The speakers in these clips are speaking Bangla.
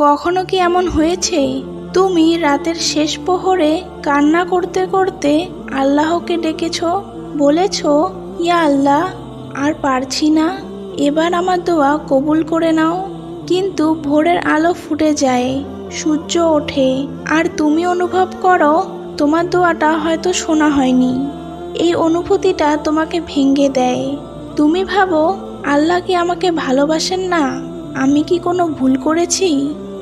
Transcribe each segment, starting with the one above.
কখনো কি এমন হয়েছে? তুমি রাতের শেষ প্রহরে কান্না করতে করতে আল্লাহকে ডেকেছ, বলেছ, ইয়া আল্লাহ, আর পারছি না। এবার আমার দোয়া কবুল করে নাও। কিন্তু ভোরের আলো ফুটে যায়, সূর্য ওঠে। আর তুমি অনুভব করো, তোমার দোয়াটা হয়তো শোনা হয়নি। এই অনুভূতিটা তোমাকে ভেঙে দেয়। তুমি ভাবো, আল্লাহ কি আমাকে ভালোবাসেন না? আমি কি কোনো ভুল করেছি?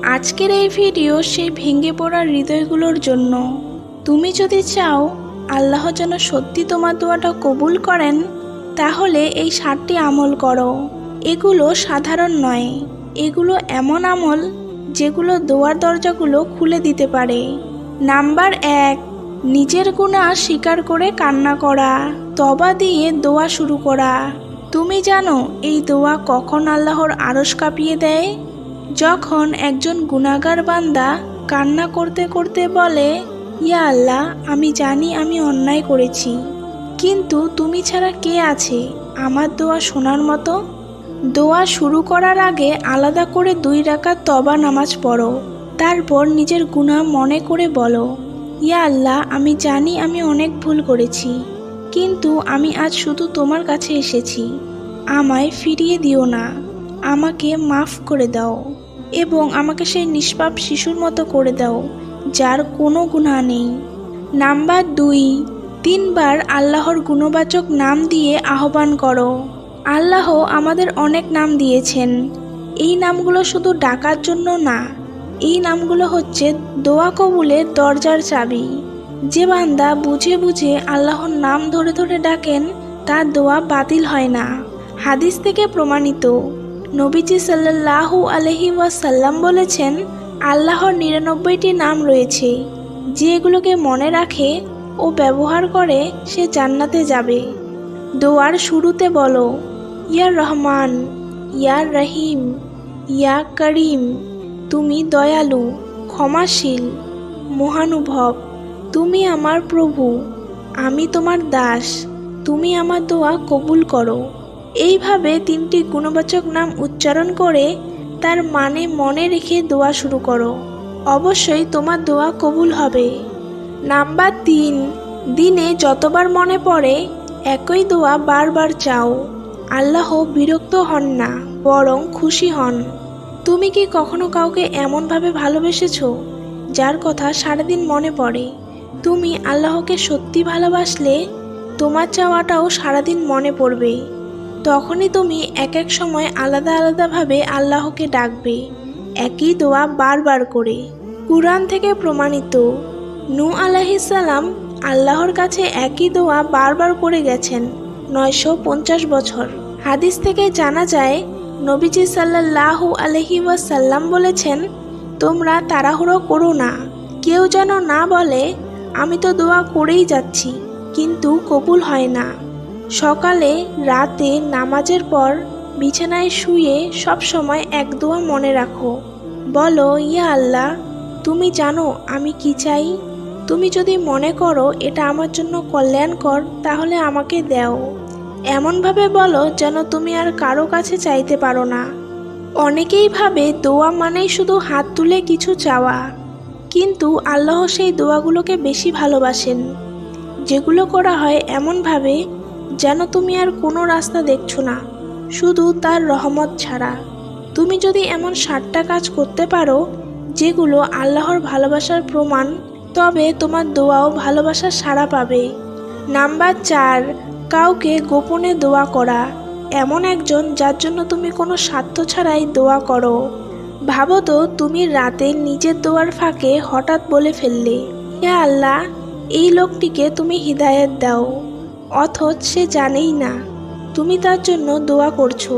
আজকের এই ভিডিও সেই ভেঙে পড়া হৃদয়গুলোর জন্য। তুমি যদি চাও আল্লাহ যেন সত্যি তোমার দোয়াটা কবুল করেন, তাহলে এই সাতটি আমল করো। এগুলো সাধারণ নয়, এগুলো এমন আমল যেগুলো দোয়ার দরজাগুলো খুলে দিতে পারে। নাম্বার এক, নিজের গুণা স্বীকার করে কান্না করা তবা দিয়ে দোয়া শুরু করা। তুমি জানো এই দোয়া কখন আল্লাহর আড়স কাঁপিয়ে দেয়? যখন একজন গুণাগার বান্দা কান্না করতে করতে বলে, ইয়া আল্লাহ, আমি জানি আমি অন্যায় করেছি, কিন্তু তুমি ছাড়া কে আছে? আমার দোয়া শোনার মতো? দোয়া শুরু করার আগে আলাদা করে দুই রাকাত তবা নামাজ পড়ো। তারপর নিজের গুণা মনে করে বলো, ইয়া আল্লাহ, আমি জানি আমি অনেক ভুল করেছি, কিন্তু আমি আজ শুধু তোমার কাছে এসেছি। আমায় ফিরিয়ে দিও না। আমাকে মাফ করে দাও এবং আমাকে সেই নিষ্পাপ শিশুর মতো করে দাও, যার কোনো গুণা নেই। নাম্বার দুই, তিনবার আল্লাহর গুণবাচক নাম দিয়ে আহ্বান করো। আল্লাহ আমাদের অনেক নাম দিয়েছেন। এই নামগুলো শুধু ডাকার জন্য না, এই নামগুলো হচ্ছে দোয়া কবুলের দরজার চাবি। যে বান্দা বুঝে বুঝে আল্লাহর নাম ধরে ধরে ডাকেন, তার দোয়া বাতিল হয় না। হাদিস থেকে প্রমাণিত। নবীজি সাল্লাল্লাহু আলহি ওয়াসাল্লাম বলেছেন, আল্লাহর নিরানব্বইটি নাম রয়েছে যে এগুলোকে মনে রাখে ও ব্যবহার করে সে জান্নাতে যাবে। দোয়ার শুরুতে বলো, ইয়া রহমান, ইয়া রহিম, ইয়া করিম, তুমি দয়ালু, ক্ষমাশীল, মহানুভব, তুমি আমার প্রভু, আমি তোমার দাস, তুমি আমার দোয়া কবুল করো। এইভাবে তিনটি গুণবাচক নাম উচ্চারণ করে তার মানে মনে রেখে দোয়া শুরু করো। অবশ্যই তোমার দোয়া কবুল হবে। নাম্বার তিন, দিনে যতবার মনে পড়ে, একই দোয়া বারবার চাও। আল্লাহ বিরক্ত হন না, বরং খুশি হন। তুমি কি কখনো কাউকে এমনভাবে ভালোবেসেছো, যার কথা সারাদিন মনে পড়ে? তুমি আল্লাহকে সত্যি ভালোবাসলে তোমার চাওয়াটাও সারাদিন মনে পড়বে। তখনই তুমি এক এক সময় আলাদা আলাদাভাবে আল্লাহকে ডাকবে। একই দোয়া বারবার করে। কুরআন থেকে প্রমাণিত। নু আলাহিসাল্লাম আল্লাহর কাছে একই দোয়া বারবার করে গেছেন নয়শো পঞ্চাশ বছর। হাদিস থেকে জানা যায়, নবীজি সাল্লাল্লাহু আলহি ওয়াসাল্লাম বলেছেন, তোমরা তাড়াহুড়ো করো না। কেউ যেন না বলে, আমি তো দোয়া করেই যাচ্ছি, কিন্তু কবুল হয় না। সকালে, রাতে নামাজের পর বিছানায় শুয়ে সব সময় এক দোয়া মনে রাখো। বলো, ইয়া আল্লাহ, তুমি জানো আমি কি চাই? তুমি যদি মনে করো এটা আমার জন্য কল্যাণকর, তাহলে আমাকে দাও। এমনভাবে বলো যেন তুমি আর কারও কাছে চাইতে পারো না। অনেকেই ভাবে দোয়া মানেই শুধু হাত তুলে কিছু চাওয়া। কিন্তু আল্লাহ সেই দোয়াগুলোকে বেশি ভালোবাসেন। যেগুলো করা হয় এমনভাবে যেন তুমি আর কোনো রাস্তা দেখছ না, শুধু তার রহমত ছাড়া। তুমি যদি এমন ষাটটা কাজ করতে পারো, যেগুলো আল্লাহর ভালোবাসার প্রমাণ, তবে তোমার দোয়াও ভালোবাসার সাড়া পাবে। নাম্বার চার, কাউকে গোপনে দোয়া করা। এমন একজন যার জন্য তুমি কোনো স্বার্থ ছাড়াই দোয়া করো। ভাবো তো, তুমি রাতে নিজের দোয়ার ফাঁকে হঠাৎ বলে ফেললে, হে আল্লাহ, এই লোকটিকে তুমি হৃদায়ত দাও। অথচ সে জানেই না। তুমি তার জন্য দোয়া করছ।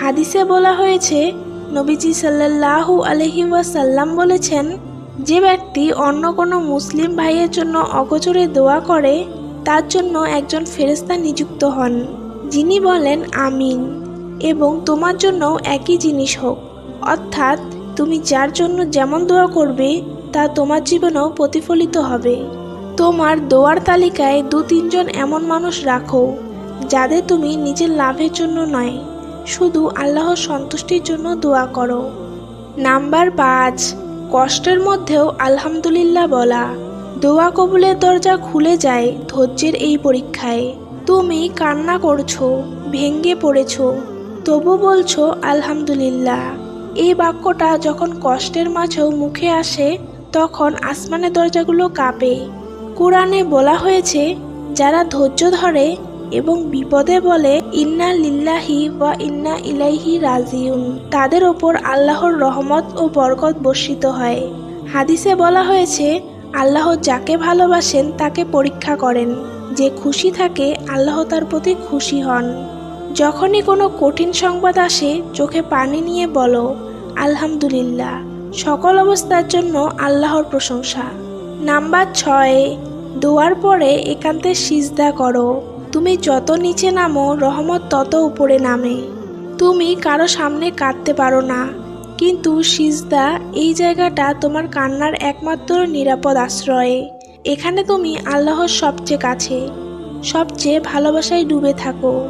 হাদিসে বলা হয়েছে, নবীজি সাল্লাল্লাহু আলহি ওয়াসাল্লাম বলেছেন, যে ব্যক্তি অন্য কোনো মুসলিম ভাইয়ের জন্য অগোচরে দোয়া করে, তার জন্য একজন ফেরেস্তা নিযুক্ত হন, যিনি বলেন, আমিন এবং তোমার জন্যও একই জিনিস হোক। অর্থাৎ, তুমি যার জন্য যেমন দোয়া করবে, তা তোমার জীবনেও প্রতিফলিত হবে। তোমার দোয়ার তালিকায় দু তিনজন এমন মানুষ রাখো, যাদের তুমি নিজের লাভের জন্য নয়, শুধু আল্লাহর সন্তুষ্টির জন্য দোয়া করো। নাম্বার পাঁচ, কষ্টের মধ্যেও আলহামদুলিল্লাহ বলা। দোয়া কবুলের দরজা খুলে যায় ধৈর্যের এই পরীক্ষায়। তুমি কান্না করছ ভেঙ্গে পড়েছো, তবু বলছো আলহামদুলিল্লাহ। এই বাক্যটা যখন কষ্টের মাঝেও মুখে আসে, তখন আসমানের দরজাগুলো কাঁপে। কোরআনে বলা হয়েছে, যারা ধৈর্য ধরে এবং বিপদে বলে, ইন্না লিল্লাহি বা ইন্না ইলাইহি রাজিউন তাদের ওপর আল্লাহর রহমত ও বরকত বর্ষিত হয়। হাদিসে বলা হয়েছে, আল্লাহ যাকে ভালোবাসেন, তাকে পরীক্ষা করেন। যে খুশি থাকে, আল্লাহ তার প্রতি খুশি হন। যখনই কোনো কঠিন সংবাদ আসে, চোখে পানি নিয়ে বলো, আলহামদুলিল্লাহ সকল অবস্থার জন্য আল্লাহর প্রশংসা। নাম্বার ছয়, দোয়ার পরে একান্তে সিজদা করো। তুমি যত নিচে নামো, রহমত তত উপরে নামে। তুমি কারও সামনে কাঁদতে পারো না। কিন্তু সিজদা, এই জায়গাটা তোমার কান্নার একমাত্র নিরাপদ আশ্রয়ে। এখানে তুমি আল্লাহর সবচেয়ে কাছে, সবচেয়ে ভালোবাসায় ডুবে থাকো।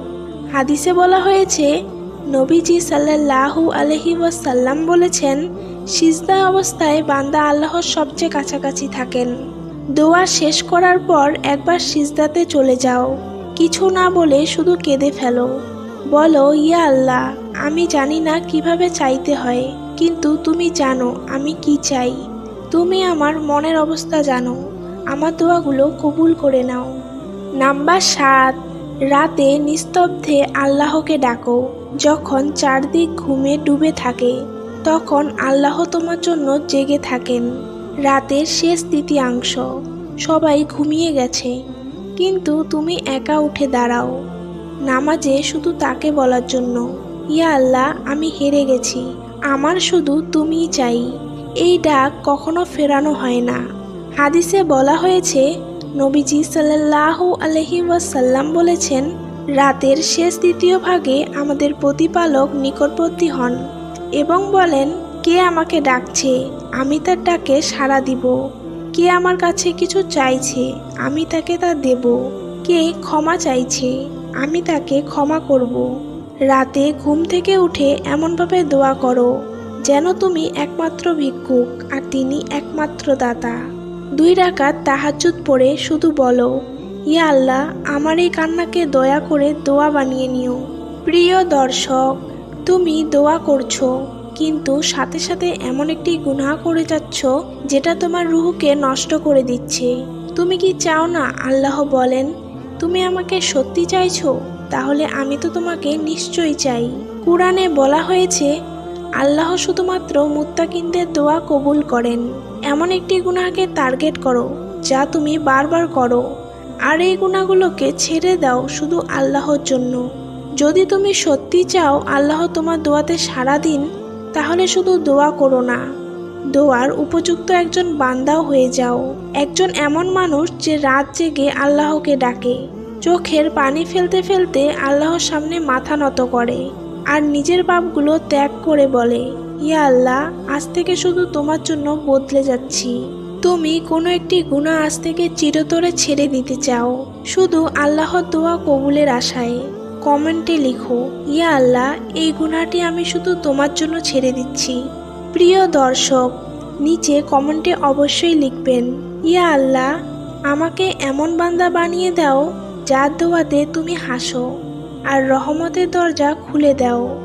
হাদিসে বলা হয়েছে নবীজি সাল্লাল্লাহু আলহি ওয়াসাল্লাম বলেছেন, সিজদা অবস্থায় বান্দা আল্লাহর সবচেয়ে কাছাকাছি থাকেন। দোয়া শেষ করার পর একবার সিজদাতে চলে যাও। কিছু না বলে শুধু কেঁদে ফেলো। বলো, ইয়া আল্লাহ, আমি জানি না কীভাবে চাইতে হয়, কিন্তু তুমি জানো আমি কি চাই। তুমি আমার মনের অবস্থা জানো, আমার দোয়াগুলো কবুল করে নাও। নাম্বার সাত, রাতে নিস্তব্ধে আল্লাহকে ডাকো। যখন চারদিক ঘুমে ডুবে থাকে, তখন আল্লাহ তোমার জন্য জেগে থাকেন। রাতের শেষ তৃতীয়াংশ, সবাই ঘুমিয়ে গেছে। কিন্তু তুমি একা উঠে দাঁড়াও। নামাজে শুধু তাকে বলার জন্য, ইয়া আল্লাহ, আমি হেরে গেছি। আমার শুধু তুমিই চাই। এই ডাক কখনো ফেরানো হয় না। হাদিসে বলা হয়েছে, নবীজি সাল্লাল্লাহু আলহি ওয়াসাল্লাম বলেছেন রাতের শেষ দ্বিতীয় ভাগে আমাদের প্রতিপালক নিকটবর্তী হন এবং বলেন, কে আমাকে ডাকছে? আমি তার ডাকে সাড়া দিব। কে আমার কাছে কিছু চাইছে? আমি তাকে তা দেব। কে ক্ষমা চাইছে? আমি তাকে ক্ষমা করব। রাতে ঘুম থেকে উঠে এমনভাবে দোয়া করো, যেন তুমি একমাত্র ভিক্ষুক আর তিনি একমাত্র দাতা। দুই রাকাত তাহাজ্জুদ পড়ে শুধু বলো ইয়া আল্লাহ, আমার এই কান্নাকে দয়া করে দোয়া বানিয়ে নিও। প্রিয় দর্শক, তুমি দোয়া করছ, কিন্তু সাথে সাথে এমন একটি গুনাহ করে যাচ্ছ, যেটা তোমার রুহুকে নষ্ট করে দিচ্ছে। তুমি কি চাও না আল্লাহ বলেন, তুমি আমাকে সত্যি চাইছো? তাহলে আমি তো তোমাকে নিশ্চয়ই চাই। কোরআনে বলা হয়েছে, আল্লাহ শুধুমাত্র মুত্তাকিনদের দোয়া কবুল করেন। এমন একটি গুনাহকে টার্গেট করো, যা তুমি বারবার করো। আর এই গুণাগুলোকে ছেড়ে দাও শুধু আল্লাহর জন্য। যদি তুমি সত্যি চাও আল্লাহ তোমার দোয়াতে সারা দিন, তাহলে শুধু দোয়া করো না। দোয়ার উপযুক্ত একজন বান্দাও হয়ে যাও। একজন এমন মানুষ যে রাত জেগে আল্লাহকে ডাকে। চোখের পানি ফেলতে ফেলতে আল্লাহর সামনে মাথা নত করে আর নিজের পাপগুলো ত্যাগ করে বলে, ইয়া আল্লাহ, আজ থেকে শুধু তোমার জন্য বদলে যাচ্ছি। তুমি কোনো একটি গুণা আজ থেকে চিরতরে ছেড়ে দিতে চাও। শুধু আল্লাহর দোয়া কবুলের আশায়। কমেন্টে লিখো, ইয়া আল্লাহ, এই গুণাটি আমি শুধু তোমার জন্য ছেড়ে দিচ্ছি। প্রিয় দর্শক, নিচে কমেন্টে অবশ্যই লিখবেন, ইয়া আল্লাহ, আমাকে এমন বান্দা বানিয়ে দাও যার দোয়াতে তুমি হাসো। আর রহমতের দরজা খুলে দাও।